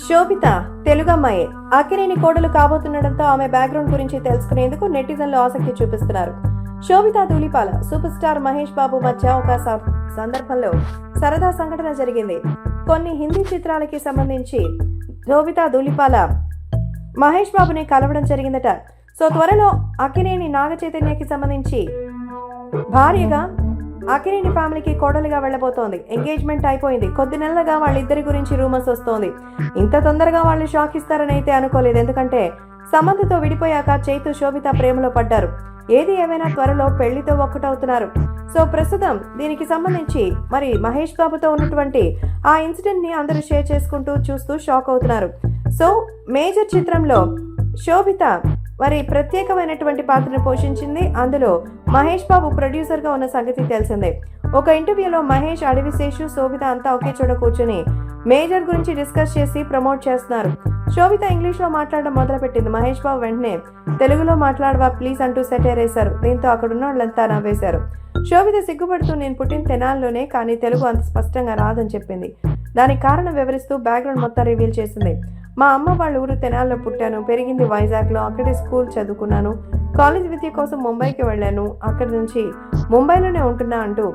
శోభిత తెలుగమ్మాయే అక్కినేని కోడలు కాబోతుండటంతో ఆమె బ్యాక్గ్రౌండ్ గురించి తెలుసుకునేందుకు నెటిజన్లు ఆసక్తి చూపిస్తున్నారు. శోభిత ధూళిపాల సూపర్ స్టార్ మహేష్ బాబు మధ్య ఒక సందర్భంలో సరదా సంఘటన జరిగింది. కొన్ని హిందీ చిత్రాలకి సంబంధించి శోభిత ధూళిపాల మహేష్ బాబుని కలవడం జరిగిందట. సో త్వరలో అక్కినేని నాగ చైతన్యకి సంబంధించి భార్యగా అఖిరిని ఫ్యామిలీకి కోడలుగా వెళ్ళబోతోంది. ఎంగేజ్మెంట్ అయిపోయింది. కొద్ది నెలలుగా వాళ్ళిద్దరి గురించి రూమర్స్ వస్తోంది. ఇంత తొందరగా వాళ్ళు షాక్ ఇస్తారని అయితే అనుకోలేదు. ఎందుకంటే సమంతతో విడిపోయాక చైతు శోభిత ప్రేమలో పడ్డారు. ఏది ఏమైనా త్వరలో పెళ్ళితో ఒక్కటవుతున్నారు. సో ప్రస్తుతం దీనికి సంబంధించి మరి మహేష్ బాబుతో ఉన్నటువంటి ఆ ఇన్సిడెంట్ని అందరూ షేర్ చేసుకుంటూ చూస్తూ షాక్ అవుతున్నారు. సో మేజర్ చిత్రంలో శోభిత మరి ప్రత్యేకమైనటువంటి పాత్రను పోషించింది. అందులో మహేష్ బాబు ప్రొడ్యూసర్గా ఉన్న సంగతి తెలిసిందే. ఒక ఇంటర్వ్యూలో మహేష్ అడవిశేషు శోభిత అంతా ఒకే చోట కూర్చొని మేజర్ గురించి డిస్కస్ చేసి ప్రమోట్ చేస్తున్నారు. శోభిత ఇంగ్లీష్లో మాట్లాడడం మొదలుపెట్టింది. మహేష్ బాబు వెంటనే తెలుగులో మాట్లాడవా ప్లీజ్ అంటూ సెటైర్ వేశారు దీంతో అక్కడున్న వాళ్ళంతా నవ్వేశారు. శోభిత సిగ్గుపడుతూ నేను పుట్టిన తెనాల్లోనే కానీ తెలుగు అంత స్పష్టంగా రాదని చెప్పింది. దానికి కారణం వివరిస్తూ బ్యాక్గ్రౌండ్ మొత్తం రివీల్ చేసింది. మా అమ్మ వాళ్ళ ఊరు తెనాల్లో పుట్టాను. పెరిగింది వైజాగ్లో. అక్కడే స్కూల్ చదువుకున్నాను. కాలేజ్ విద్య కోసం ముంబైకి వెళ్ళాను. అక్కడి నుంచి ముంబైలోనే ఉంటున్నా అంటూ.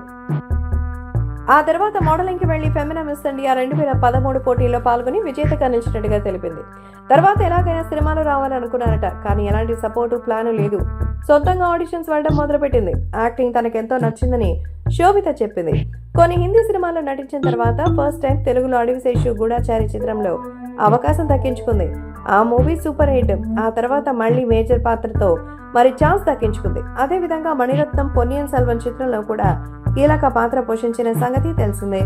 ఆ తర్వాత మోడలింగ్కి వెళ్ళి ఫెమినా మిస్ ఇండియా రెండు వేల పదమూడు పోటీల్లో పాల్గొని విజేతగా నిలిచినట్టుగా తెలిపింది. తర్వాత ఎలాగైనా సినిమాలో రావాలనుకున్నారట కానీ ఎలాంటి సపోర్టు ప్లాను లేదు. సొంతంగా ఆడిషన్స్ వెళ్ళడం మొదలుపెట్టింది. యాక్టింగ్ తనకెంతో నచ్చిందని శోభిత చెప్పింది. కొన్ని హిందీ సినిమాల్లో నటించిన తర్వాత ఫస్ట్ టైం తెలుగులో అడవిశేషు గూఢాచారి చిత్రంలో అవకాశం దక్కించుకుంది. ఆ మూవీ సూపర్ హిట్. ఆ తర్వాత మళ్ళీ మేజర్ పాత్రతో మరి ఛాన్స్ దక్కించుకుంది. అదేవిధంగా మణిరత్నం పొన్నియన్ సెల్వన్ చిత్రంలో కూడా కీలక పాత్ర పోషించిన సంగతి తెలిసిందే.